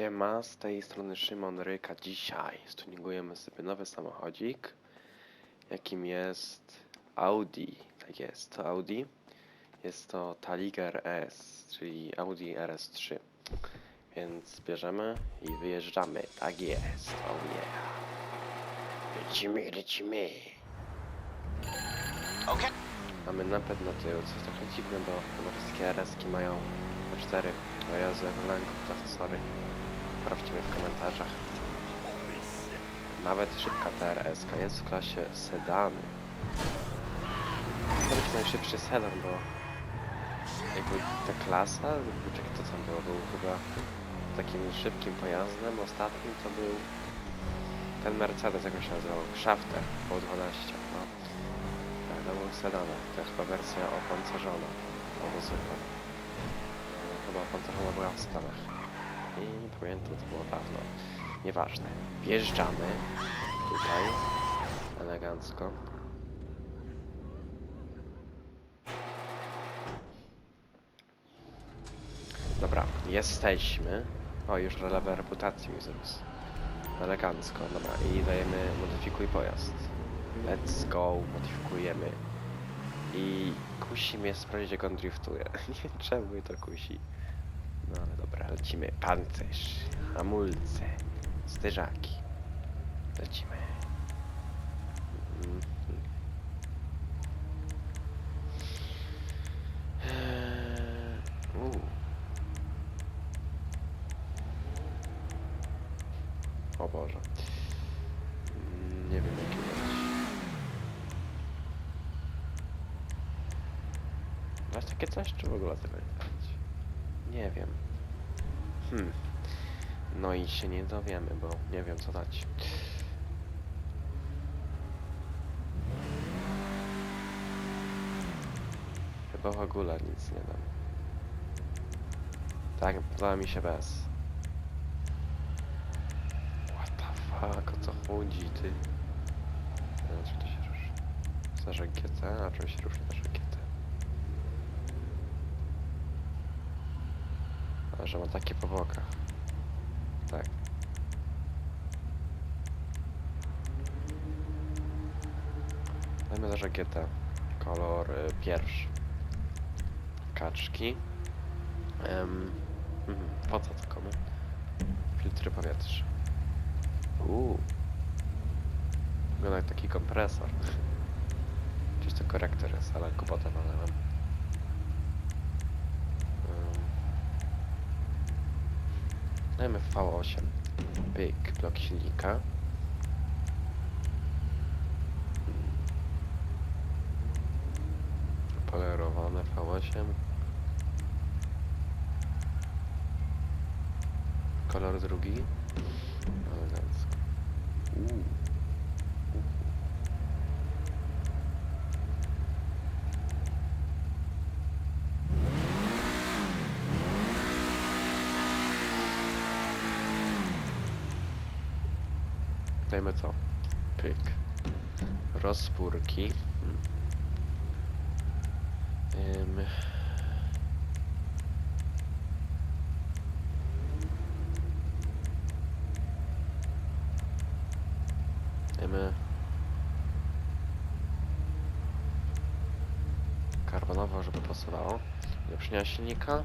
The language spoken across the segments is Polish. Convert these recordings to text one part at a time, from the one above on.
Siema, z tej strony Szymon Ryka. Dzisiaj stuningujemy sobie nowy samochodzik, jakim jest Audi. Tak jest, to Audi. Jest to Taliger S, czyli Audi RS3. Więc bierzemy i wyjeżdżamy. Tak jest, oh yeah. Lecimy, lecimy. Okay. Mamy napęd na tył, co jest trochę dziwne, bo chyba wszystkie RS-ki mają po 4. O Jezu, jak lęków, to sorry. Sprawdźcie mnie w komentarzach. Nawet szybka TRS jest w klasie sedany. To być najszybszy sedan, bo jakby ta klasa, czekaj, to co było, był chyba takim szybkim pojazdem ostatnim to był ten Mercedes, jak się nazywał, Schafter, po 12, no. Tak, to był sedan, to chyba wersja opancerzona, obozowa. Chyba opancerzona była w Stanach. I nie pamiętam, to było dawno. Nieważne. Wjeżdżamy tutaj elegancko. Dobra, jesteśmy. O, już relewę reputacji mi. Elegancko, dobra. I dajemy modyfikuj pojazd. Let's go, modyfikujemy. I kusi mnie sprawdzić jak on driftuje. Nie wiem czemu to kusi. No dobra, lecimy. Pancerz, hamulce, zderzaki. Lecimy. Mhm. O Boże. Nie wiem jaki leć. Masz takie coś, czy w ogóle dać? Nie wiem. Hmm. No i się nie dowiemy, bo nie wiem co dać. Chyba w ogóle nic nie dam. Tak, podoba mi się bez. What the fuck, o co chodzi, ty? E, Czy to się ruszy? Zarze GT, a czym się różni GT? Że ma takie po bokach. Tak. Dajmy GT. Kolor y, pierwszy. Kaczki. Mhm, po co to komu? Filtry powietrza. Uuu. Wygląda jak taki kompresor. Czyś to korektor jest, ale kupotę walałem. Ym. Dajmy V8. Pyk, blok silnika. Polerowane V8. Kolor drugi. Uuu. Dajmy co? Pyk. Rozpórki. Ym. Dajmy... Karbonowo, żeby pasowało. Ulepszenia silnika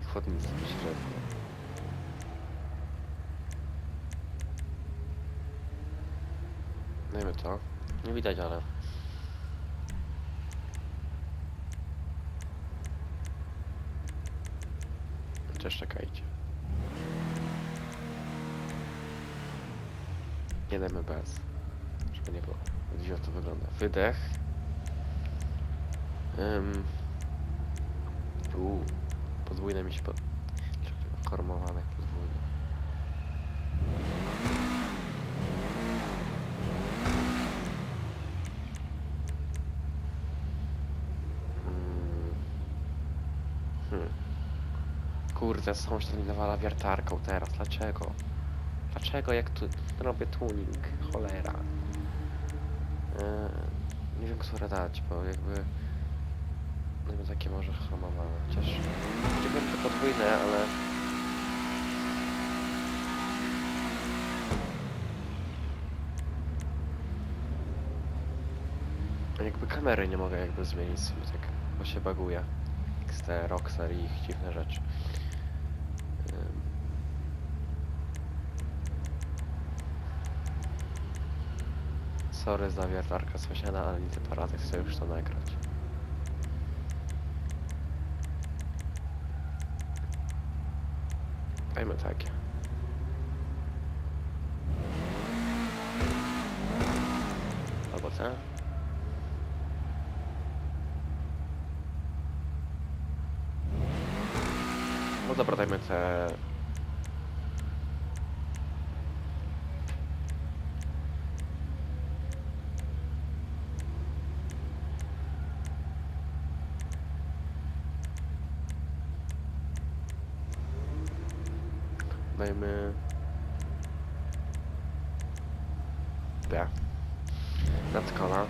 i chłodnictwo średnie. Dajmy to. Nie widać, ale... Chociaż czekajcie. Nie dajmy bez. Żeby nie było. Dziwnie to wygląda. Wydech. Um. Uuu. Podwójne mi się pod... Formowane Kurde, sąsiad mi nawala wiertarką teraz, dlaczego? Dlaczego jak tu robię tuning? Cholera. Yy, nie wiem, które dać, bo jakby... No wiem, takie może chromowane, chociaż... Nie wiem, to podwójne, ale... Jakby kamery nie mogę jakby zmienić, tak, bo się baguje. XT, Rockstar i ich dziwne rzeczy. Sorry za wiertarka sąsiada, ale nie poradzę chcę już to nagrać. Dajmy takie. Albo te. No dobra, dajmy te... Dajmy... D. Nadkola.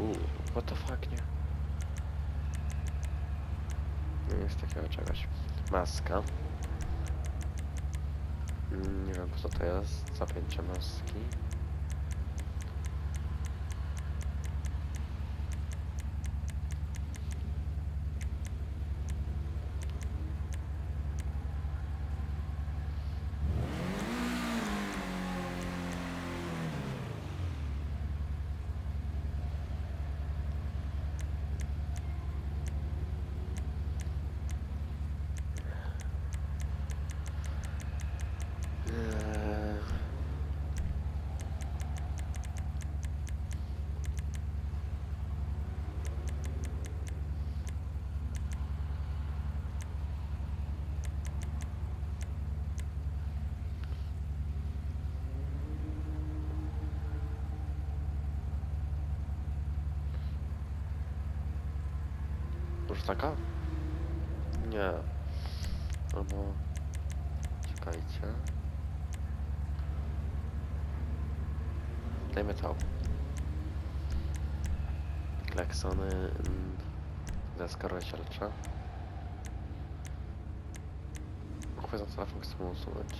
Uuu, what the fuck, nie? Nie jest takiego czegoś. Maska. Mm, Nie wiem co to jest. Zapięcie maski. Eee, Taka? Nie. Albo... Czekajcie. Dajmy to. Kleksony... mm, Deska rozdzielcza. Uchwyt za telefon chcemy usunąć.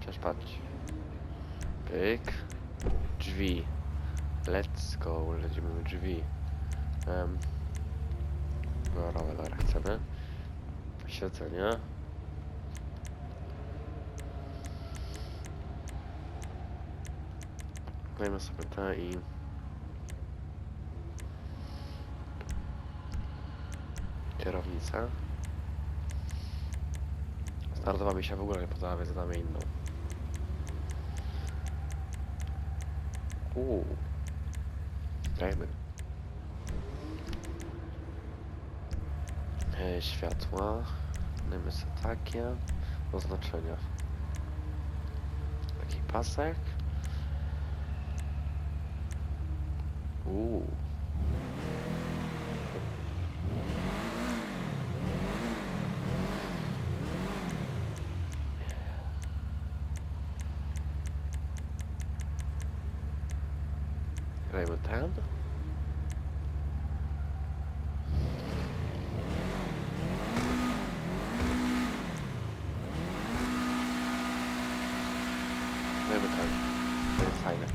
Cześć, patrz. Pyk. Drzwi. Let's go, lecimy drzwi. Um, dobra, dobra, chcemy. Siedzenie. Dajmy sobie te i... Kierownicę. Startowa mi się w ogóle nie podoba, więc damy inną. Uuu. Dajmy. E, światła. Dajmy takie. Oznaczenia. Taki pasek. Uuu. Dajmy ten. Dajmy ten. To jest fajne.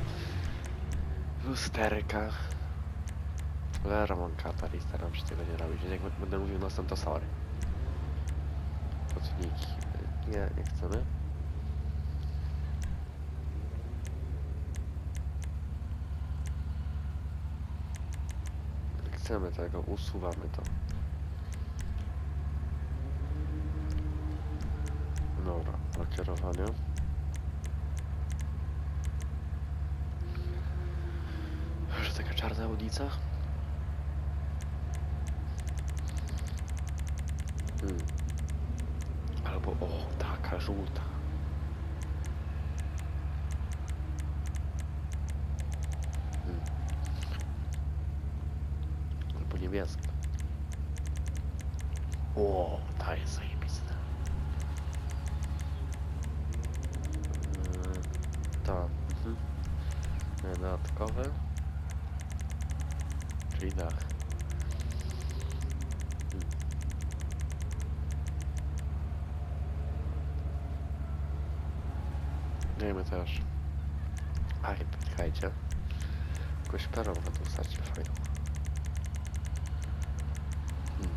Lusterka. Ale Ramon Katar i staram się tego nie robić. Jak będę mówił nosem, to sorry. Podniki. Nie, nie chcemy. Nie chcemy tego, usuwamy to. Dobra, lakierowanie. Że taka czarna ulica? Hmm. Albo, o, taka żółta. Hmm. Albo niebieska. O, ta jest zajebista. Yy, Ta. Mhm. Dodatkowe. Hmm. Dajmy też. Aj, czekajcie. Jakąś perłę tu starcie fajną. Hmm.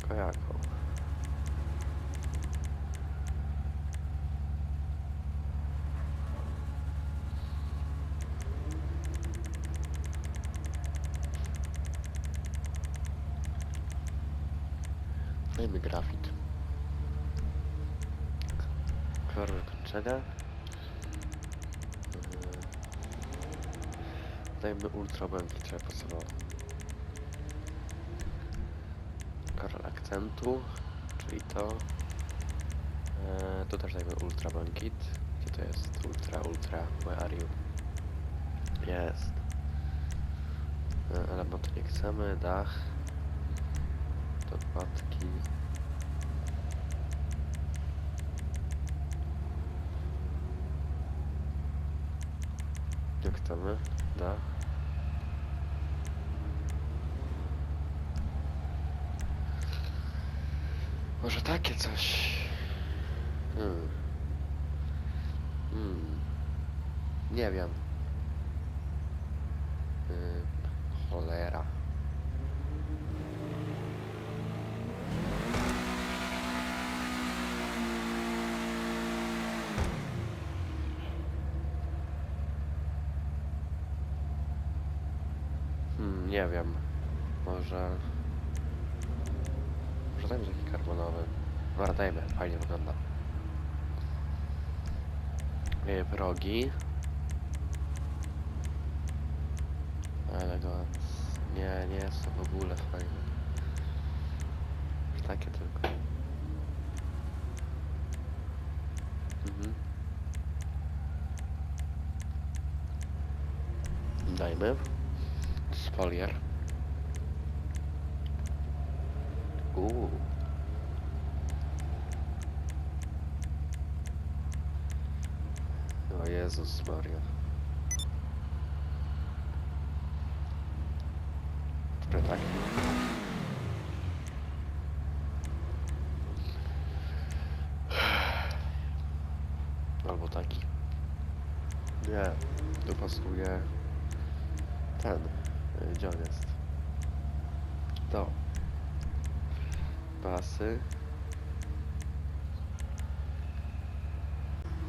Tylko Dajmy grafik. Kolor wykończenia. Yy, Dajmy ultra błękit, żeby pasowało. Kolor akcentu, czyli to. Yy, tu też dajmy ultra błękit. Gdzie to jest? Ultra, ultra, where are you? Jest. Yy, elementu nie chcemy, dach. Dokładki. Jak chcemy? Da. Może takie coś. Hmm. Hmm. Nie wiem. Hmm. Cholera. Może... Może dajmy taki karbonowy. Dobra, dajmy, fajnie wygląda. Yy, progi. Elegancko. Nie, nie jest to w ogóle fajne. Takie tylko. Mhm. Dajmy. Spolier. Uuu. O Jezus Maria. Który tak? Albo taki. Nie, tu pasuje ten. y, Gdzie on jest? To. Pasy.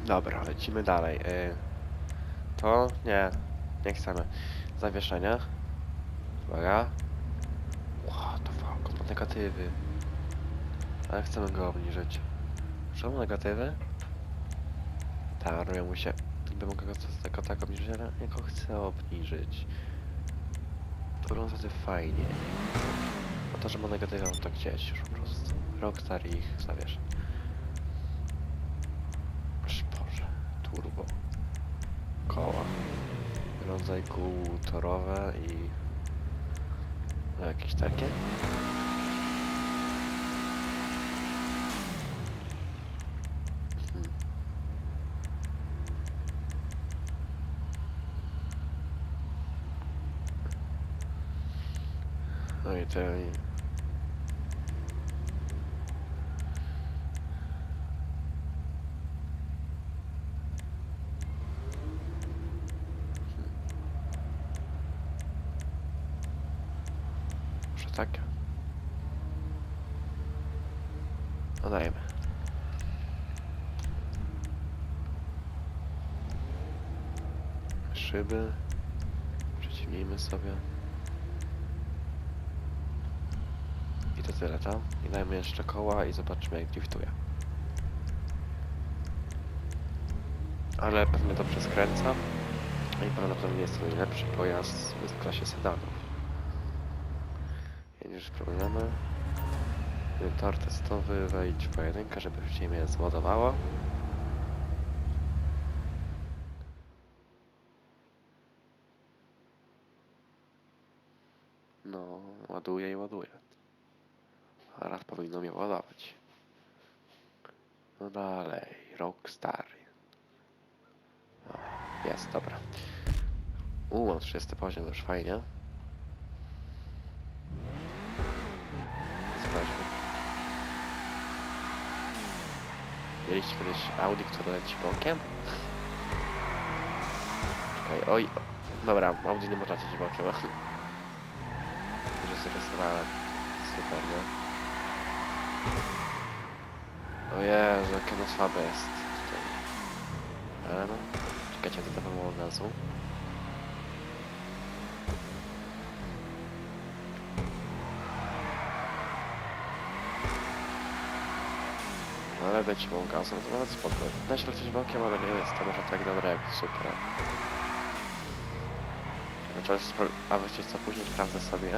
Dobra, lecimy dalej. Y, To nie, nie chcemy. Zawieszenia. Uwaga. What the fuck, negatywy. Ale chcemy go obniżyć. Czemu negatywy? Tak, robią mu się. Niby mogę go tylko tak obniżyć, ale ja go chcę obniżyć. To wygląda fajnie. A to, że ma negatywy, mam to gdzieś już po prostu. Rockstar ich zawiesza. Aż Boże, turbo. Koła. Rodzaj kół torowe i... No, jakieś takie. Hmm. I to... Może tak? No dajmy. Szyby. Przyciemnijmy sobie. I to tyle, tak? I dajmy jeszcze koła i zobaczymy jak driftuje. Ale pewnie dobrze skręca. No i prawdopodobnie jest to najlepszy pojazd w klasie sedanów. Jedziesz problemy. Tor testowy, wejdź pojedynkę, żeby wcześniej mnie zładowało. No, ładuje i ładuje. A raz powinno mnie ładować. No dalej, Rockstar. Jest, dobra. U, mam 30 poziom, już fajnie. Sprawdźmy. Mieliście kiedyś Audi, które leci bokiem? Czekaj, oj. Dobra, Audi nie można lecieć bokiem. Już zarysowałem. Super, nie? O Jezu, jakie ono słabe jest tutaj. Ale no, czekajcie, to to od razu. No ale być mu gazem, to nawet spoko. Da się lecieć bokiem, ale nie jest to może tak dobre jak super. Spro- a wiecie co, później sprawdzę sobie,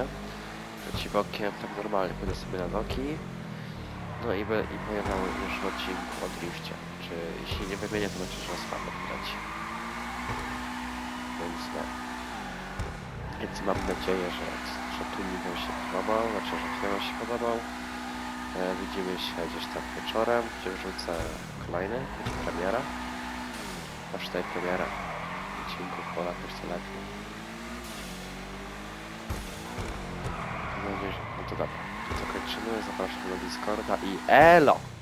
że ci bokiem tak normalnie pójdę sobie na nogi. No i, be, i pojechał już w odcinku o drifcie. Czy jeśli nie wymienię, to znaczy, że słabo widać. Więc no. Więc mam nadzieję, że, że tuning wam się podobał, znaczy, że film się podobał. E, widzimy się gdzieś tam wieczorem, gdzie wrzucę kolejny, będzie premiera. Aż tutaj premiera odcinków po latach nie- no to dobra, to kończymy, zapraszam do Discorda i ELO!